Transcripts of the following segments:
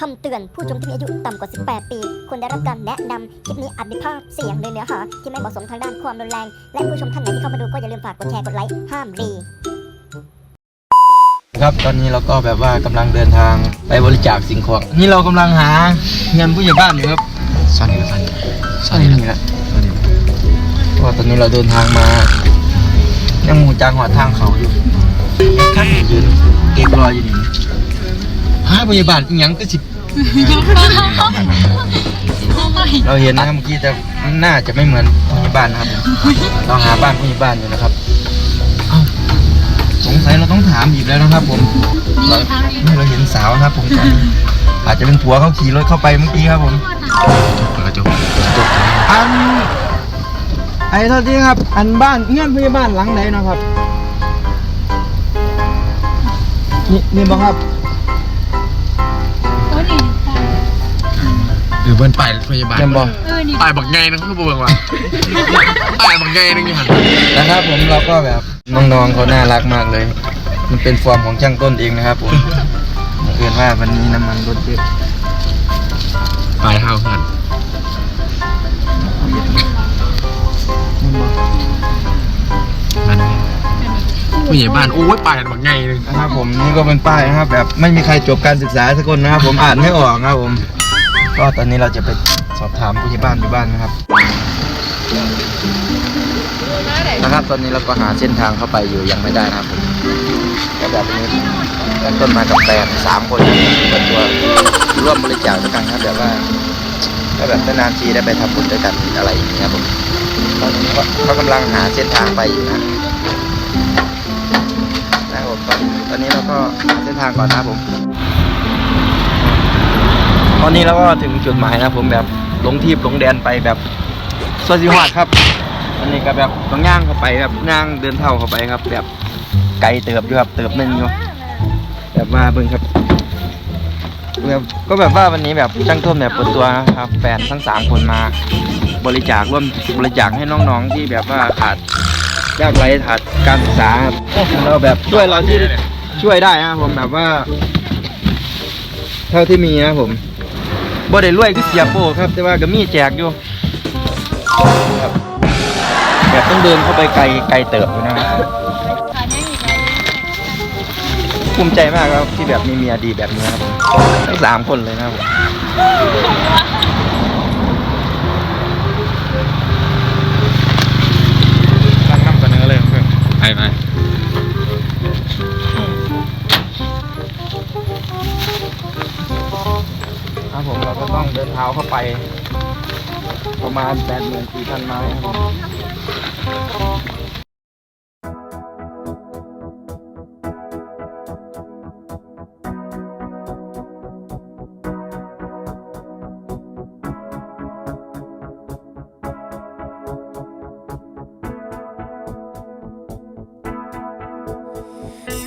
คำเตือนผู้ชมที่มีอายุต่ำกว่า 18 ปี ควรได้รับการแนะนำคลิปนี้อาจมีภาพเสียงหรือเนื้อหาที่ไม่เหมาะสมทางด้านความรุนแรง และผู้ชมท่านไหนที่เข้ามาดูก็อย่าลืมฝากกดแชร์กดไลค์ห้ามรีครับตอนนี้เราก็แบบว่ากำลังเดินทางไปบริจาคสิ่งของนี่เรากำลังหาเงินผู้ใหญ่บ้านอยู่ครับซ่อนอยู่ซ่อนอยู่ซ่อนนี่อยู่แหละซ่อนอยู่เพราะว่าตอนนี้เราเดินทางมายังหมู่จางหัวทางเขาอยู่ข้างยืนเก็บรอยอยู่นี่หาผู้ใหญ่บ้านอีหยังก็สิ เราเห็นนะครับเมื่อกี้แต่น่าจะไม่เหมือนผู้ใหญ่บ้านนะครับเราหาบ้านผู้ใหญ่บ้านอยู่นะครับสงสัยเราต้องถามอีกแล้วนะครับ ผมเรานี่เราเห็นสาวนะครับ ผมอาจจะเป็นผัวเขาขี่รถเข้าไปเมื่อกี้ครับผมเปิดกระจกอันไอ้เท่าที่ครับ อันบ้านเงื่อนพยาบ้าลหลังไหนนะครับ นี่นี่บอกครับ หรือเบิ้นป้ายพยาบาลเจมบอกป้ายบักไงนะคือบ่เบิ่งว่าป้ายบักไงนึงอยู่หั่นนะครับผมเราก็แบบน้องๆเขาน่ารักมากเลย มันเป็นฟอร์มของช่างต้นเองนะครับผมบังเอิญว่าวันนี้น้ำมันลดเยอะป้ายเฮาหั่นนี่บอกนั่นไงผู้ใหญ่บ้านโอ้ยป้ายบักไงนึงนะครับผมนี่ก็เป็นป้ายนะครับแบบไม่มีใครจบการศึกษาสักคนนะครับผมอ่านไม่ออกนะครับผม ก็ตอนนี้เราจะไปสอบถามผู้ใหญ่บ้านอยู่บ้านนะครับนะครับตอนนี้เราก็หาเส้นทางเข้าไปอยู่ยังไม่ได้นะครับผมก็แบบนี้ตั้งต้นมากับแฟนสามคนเปิดตัวร่วมบริจาคด้วยกันครับแบบว่าก็แบบนานทีได้ไปทำบุญด้วยกันอะไรอย่างเงี้ยครับผมตอนนี้เขากำลังหาเส้นทางไปอยู่นะนะครับผมตอนนี้เราก็หาเส้นทางก่อนนะครับผม ตอนนี้เราก็ถึงจุดหมายนะผมแบบลงทีบลงแดนไปแบบสวัสิหอดครับ อันนี้ก็แบบต้องย่างเข้าไปแบบย่างเดินเท่าเข้าไปครับ แบบไกลเติบอยู่ครับเติบหนึงอยู่แบบว่าเบิ่งครับแบบก็แบบว่าวันนี้แบบช่างต้นแบบเปิดตัวนะครับแฟนทั้งสามคนมา บริจาคร่วมบริจาคให้น้องๆที่แบบว่าขาดยากไร้ขาดการศึกษาครับเราแบบช่วยเราที่ช่วยได้นะครับผมแบบว่า เท่าที่มีนะผม บ่ได้รวยคือเสียโป้ครับ แต่ว่าก็มีแจกอยู่ครับแบบต้องเดินเข้าไปไกลไกลเติบอยู่นะครับภูมิใจมากครับที่แบบมีเมียดีแบบนี้ครับผมทั้งสามคนเลยนะครับผมตั้งนำเสนอเลยเพื่อนไปไปค ดินเท้าเข้าไป ประมาณแปดหมื่นสี่พันไม้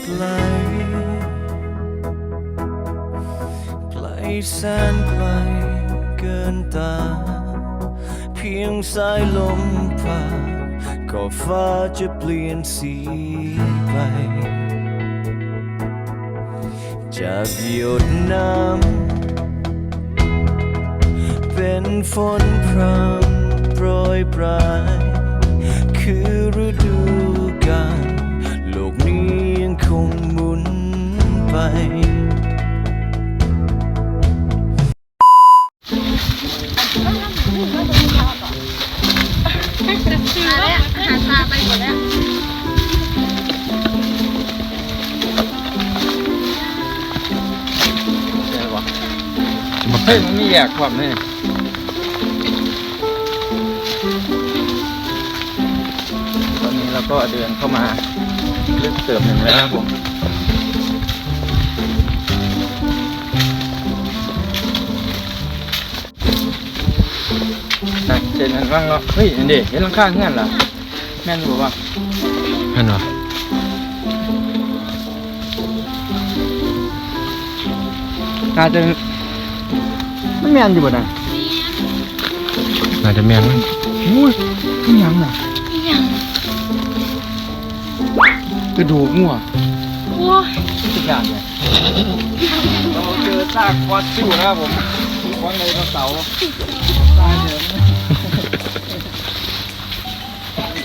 ไกลไกลแสนไกล เกินตา เพียงสายลมผ่านก็ฟ้าจะเปลี่ยนสีไป จากหยดน้ำเป็นฝนพรำโปรยปราย กความแน่ตอนนี้เราก็เดินเข้ามาลึกเติมหนึ่งแล้วนะครับผมนะเจนกันบ้างเนาะเฮ้ยอันเด็เห็นหลังข้างเงี้ยเหรอแม่นบอกว่านั่นวะน่าจะ ไม่แม่นอยู่บ่นะน่าจะแม่นมั้งอุ้ยนี่ยังน่ะกระดูกงัวโอ้ทุกอย่างเลยเราเจอซากฟอสซิลนะครับผมวางในกระเสาตายเดิม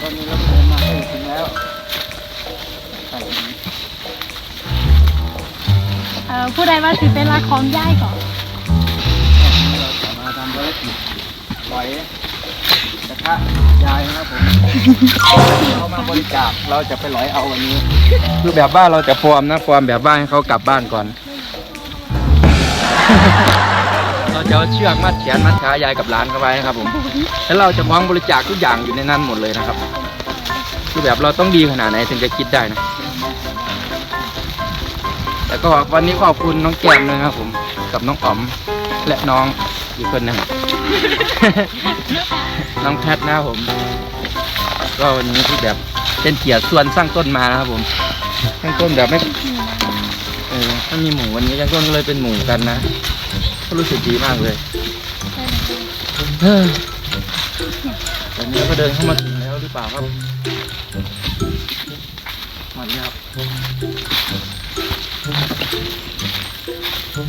ตอนนี้เราเดินมาให้ถึงแล้วใส่เอ่อผู้ใดว่าสิเป็นรักของย่ายก่อน ปล่อยกระทะยายนะครับผมเรามาบริจาคเราจะไปหลอยเอาวันนี้ คือแบบว่าเราจะฟอร์มนะฟอร์มแบบว่าให้เขากลับบ้านก่อน เราจะเอาเชือกมัดแขนมัดขายายกับหลานเข้าไว้นะครับผมแล้วเราจะมองบริจาคทุกอย่างอยู่ในนั้นหมดเลยนะครับ คือแบบเราต้องดีขนาดไหนถึงจะคิดได้นะแล้วก็วันนี้ขอบคุณน้องแก้มด้วยนะครับผมกับน้องอ๋อมและน้องอีกคนหนึง น้องแพทนะครับผม ก็วันนี้ที่แบบเป็นเกียรติส่วนสร้างต้นมานะครับผมสร้างต้นแบบไม่เออถ้ามีหมูวันนี้สร้างต้นก็เลยเป็นหมูกันนะก็รู้สึกดีมากเลยเฮ้ยวันนี้ก็เดินเข้ามาถึงแล้วหรือเปล่าครับมาแล้วครั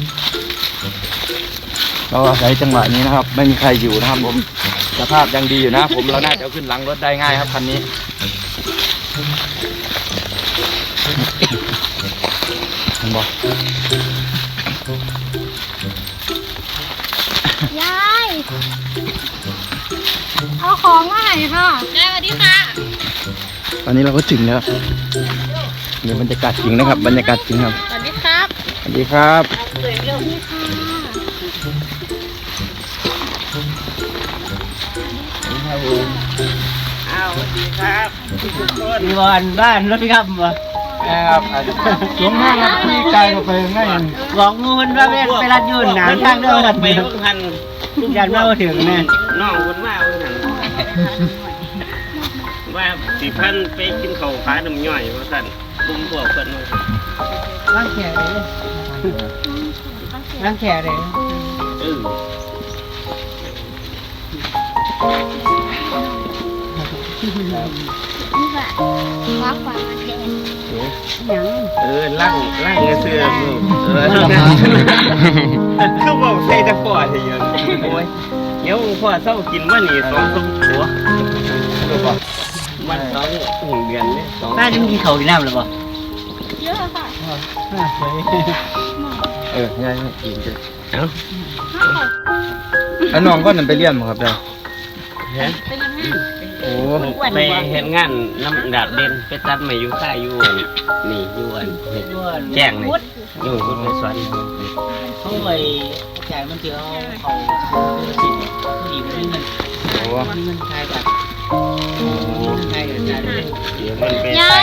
บ เราอาศัยจังหวะนี้นะครับ ไม่มีใครอยู่นะครับ ผมสภาพยังดีอยู่นะ ผมเราน่าจะเอาขึ้นหลังรถได้ง่ายครับคันนี้เห็นบอกยาย เอาของมาให้ค่ะยายสวัสดีค่ะ ตอนนี้เราก็ถึงแล้วเดี๋ยวบรรยากาศจริงนะครับ บรรยากาศจริงครับ สวัสดีครับ สวัสดีครับ มีบอลบ้านรถพิคับบ่ครับสวมหน้าครับพี่กายก็ไปง่ายบอกงูมันว่าเป็นไปรัดยุ่นหนามทางเดินไปเพิ่งพันยันมาบ่ถึงแน่น้องคนมาเอาหนังว่าสิพันไปกินข้าวขาน้ำย่อยว่าสั่นบุ้มพวกเพิ่นว่าซั่นร่างแขกเลยร่างแขกเลยเออ รักกว่ามาแทนเออล่างล่างเงเสื้อลูกเออคือบอกใส่แต่พ่อเทียนโอ้ยเดี๋ยวพ่อเศร้ากินว่านี่สองสมตัวมันสองหุ่นเดือนเนี่ยสองบ้านจะมีเขากินน้ำหรือเปล่าเยอะค่ะเออง่ายจริงจ้ะเอ้าแล้วน้องก็นั่นไปเรียนมั้งครับเด้อฮะโอ้ ไปเห็นงานน้ำดาบเด่นไปตัดไม้ยูค่าอยู่อันนี่อยู่อันเฮ็ดแจ้งนี่อยู่คุณไปสอนเขาไปจ่ายมันเจอเขาเขาสิบผู้หญิงไม่เงินโหเงินไทยแบบไทยกับจ่ายเลยเดี๋ยวมันไปใส่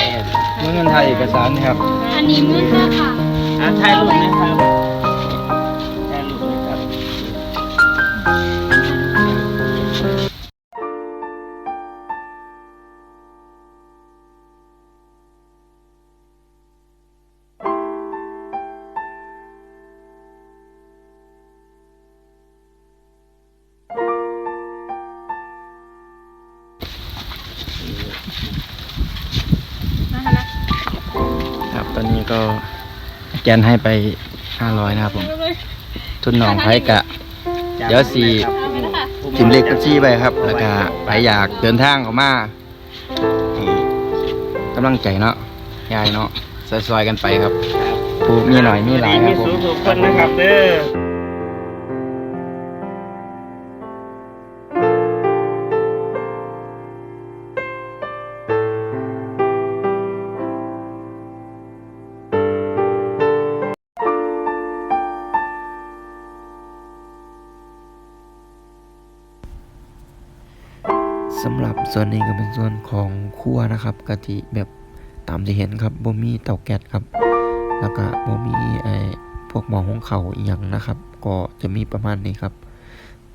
เมื่อเงินไทยเอกสารนี่ครับอันนี้มือเสื้อค่ะอะถ่ายรูปนะครับ ครับตอนนี้ก็แกนให้ไปห้าร้อยนะครับผม ทุนน้องไผกะ เดี๋ยวสี่ทิมเล็กกับซี่ไปครับ แล้วก็ไปอยากเดินทางเข้ามาให้กำลังใจเนาะยายเนาะซอยๆกันไปครับ ผู้มีหน่อยมีหลายคมีรับผสูมงทุกคนนะครับเด้อ ส่วนนี้ก็เป็นส่วนของครัวนะครับกะทิแบบตามที่เห็นครับบ่มีเตาแก๊สครับ แล้วก็บ่มีไอ้พวกหม้อหุงข้าอีหยังนะครับ ก็จะมีประมาณนี้ครับ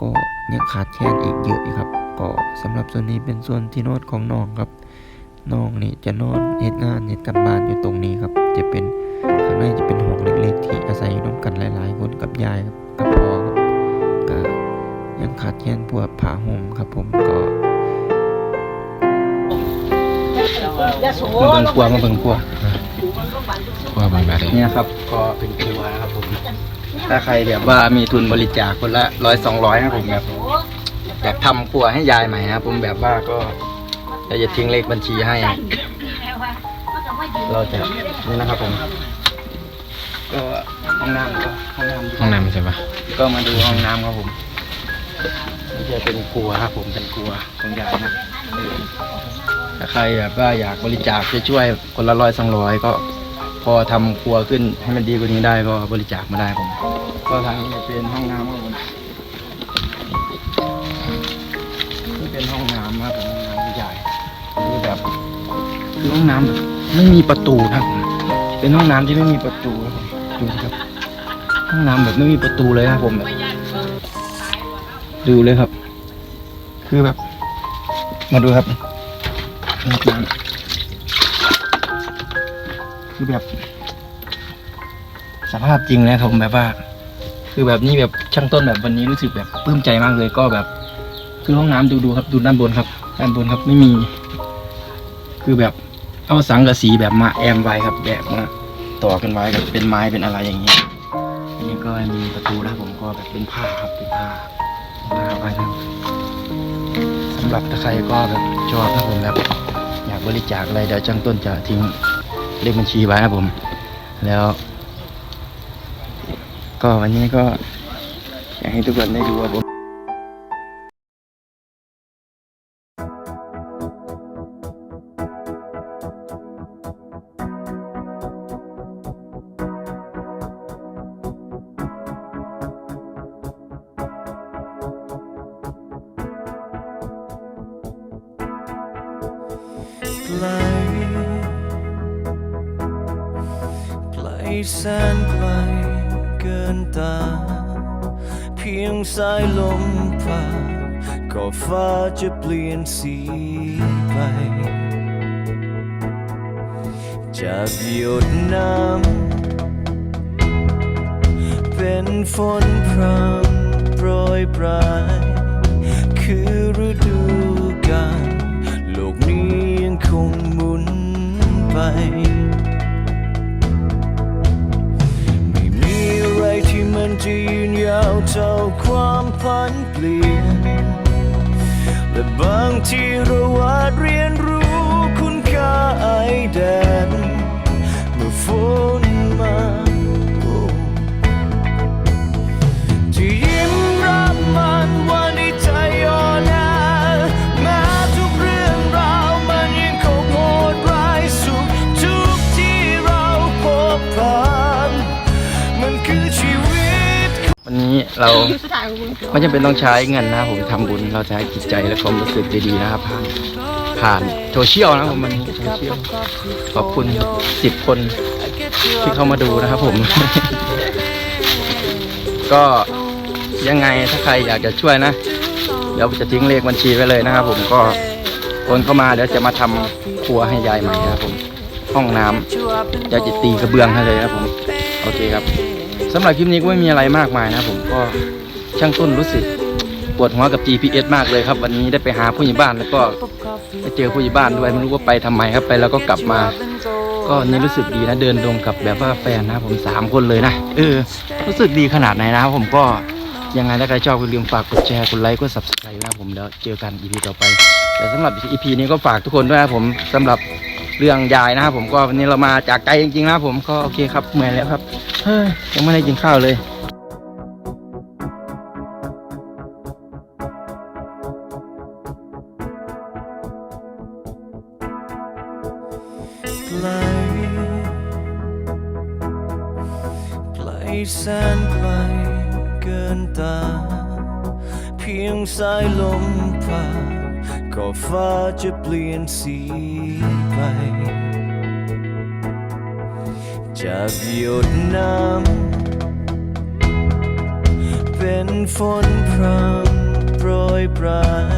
ก็ยังขาดแคลนอีกเยอะครับ ก็สำหรับส่วนนี้เป็นส่วนที่นอนของน้องครับน้องนี่จะนอนเฮ็ดงานเฮ็ดการบ้านอยู่ตรงนี้ครับ จะเป็นข้างในจะเป็นห้องเล็กๆ ที่อาศัยอยู่ร่วมกันหลายๆคนกับยายครับกับพ่อครับก็ยังขาดแคลนพวกผ้าห่มครับผมก็ มาเบิ่งครัวมาเบิ่งครัวว่าบางแบบเนี่ยครับ ก็เป็นครัวนะครับผม ถ้าใครแบบว่ามีทุนบริจาคคนละร้อยสองร้อยครับผมแบบอยากทำครัวให้ยายใหม่ครับผมแบบว่าก็เราจะทิ้งเลขบัญชีให้ เราจะนี่นะครับผมก็ห้องน้ำก็ห้องน้ำห้องน้ำใช่ปะก็มาดูห้องน้ำครับผมนี่จะเป็นครัวครับผมเป็นครัวของยายนะเออ ถ้าใครแบบว่าอยากบริจาคจะช่วยคนละร้อยสองร้อยก็พอทำครัวขึ้นให้มันดีกว่านี้ได้ก็บริจาคมาได้ผมก็ทางนี้เป็นห้องน้ำครับผมนี่เป็นห้องน้ำครับผมห้องน้ำใหญ่คือแบบคือห้องน้ำแบบไม่มีประตูนะครับผมเป็นห้องน้ำที่ไม่มีประตูครับผมดูสิครับห้องน้ำแบบไม่มีประตูเลยครับผมแบบดูเลยครับ คือแบบ มาดูครับห้องน้ำ คือแบบ สภาพจริงนะครับผมแบบว่า คือแบบนี้แบบช่างต้นแบบวันนี้รู้สึกแบบปลื้มใจมากเลยก็แบบ คือห้องน้ำดูดูครับ ดูด้านบนครับ ด้านบนครับไม่มี คือแบบเอาสังกะสีแบบมาแอมไว้ครับ แบบมาต่อกันไว้กับเป็นไม้เป็นอะไรอย่างเงี้ยอันนี้ก็มีประตูนะผมก็แบบเป็นผ้าครับเป็นผ้าผ้าไว้ครับสำหรับถ้าใครก็แบบชอบนะผมแบบ บริจาคอะไรเดี๋ยวจ้างต้นจะทิ้งเลขบัญชีไว้นะผม แล้ว ก็วันนี้ก็อยากให้ทุกคนได้ดูครับผม ไกลแสนไกลเกินตา เพียงสายลมผ่าก็ฟ้าจะเปลี่ยนสีไป จากหยดน้ำเป็นฝนพรำโปรยปลาย คือฤดูกาลโลกนี้ ลี่ยน และบางทีเราอาจเรียนรู้คุณค่าไอแดง เราไม่จำเป็นต้องใช้เงินนะครับผมทำบุญเราให้จิตใจและความรู้สึกดีๆนะครับผ่านผ่านโซเชียลนะครับผมวันโซเชียลขอบคุณสิบคนที่เข้ามาดูนะครับผม ก็ยังไงถ้าใครอยากจะช่วยนะ เดี๋ยวจะทิ้งเลขบัญชีไว้เลยนะครับผมก็โอนเข้ามาเดี๋ยวจะมาทำครัวให้ยายใหม่นะครับผมห้องน้ำเดี๋ยวจะตีกระเบื้องให้เลยนะครับผม โอเคครับ สำหรับคลิปนี้ก็ไม่มีอะไรมากมายนะผมก็ช่างต้นรู้สึกปวดหัวกับ GPS มากเลยครับ วันนี้ได้ไปหาผู้ใหญ่บ้านแล้วก็ไปเจอผู้ใหญ่บ้านด้วยไม่รู้ว่าไปทำไมครับไปแล้วก็กลับมา ก็นี่รู้สึกดีนะเดินดงกับแบบว่าแฟนนะผมสามคนเลยนะเออรู้สึกดีขนาดไหนนะผมก็ยังไงถ้าใครชอบก็อย่าลืมฝากกดแชร์กดไลค์กด subscribe นะผมแล้วเจอกัน EP ต่อไปแต่สำหรับ EP นี้ก็ฝากทุกคนด้วยนะผมสำหรับ เรื่องยายนะครับผมก็วันนี้เรามาจากไกลจริงๆนะครับผมก็โอเคครับเหนื่อยแล้วครับเฮ้ยยังไม่ได้กินข้าวเลยไกลไกลแสนไกลเกินตา เพียงสายลมผ่าน ก็ฟ้าจะเปลี่ยนสีไป จากหยดน้ำเป็นฝนพรำโปรยปลาย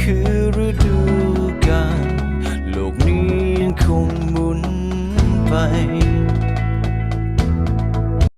คือฤดูกาลโลกนี้ยังคงหมุนไป